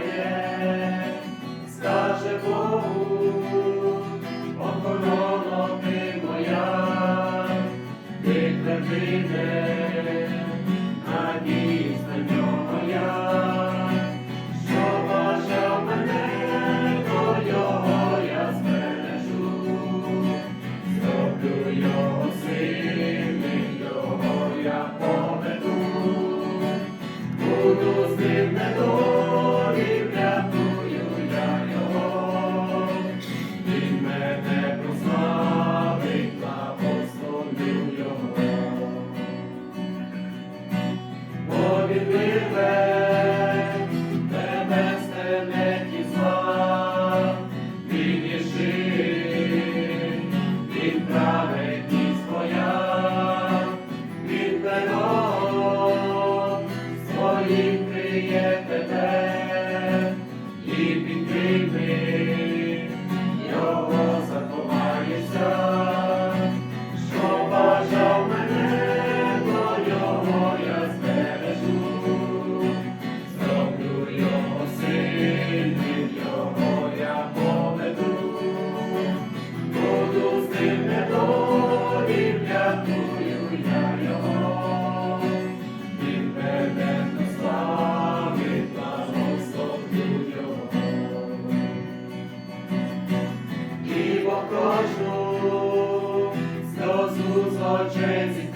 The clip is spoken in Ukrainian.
моє, скаже Богу, охорона ти моя, ти твердине, надіюсь на нього я, що бажав мене, то його я збережу, зроблю його сини, я поведу. morning. Покажу сльозу з очей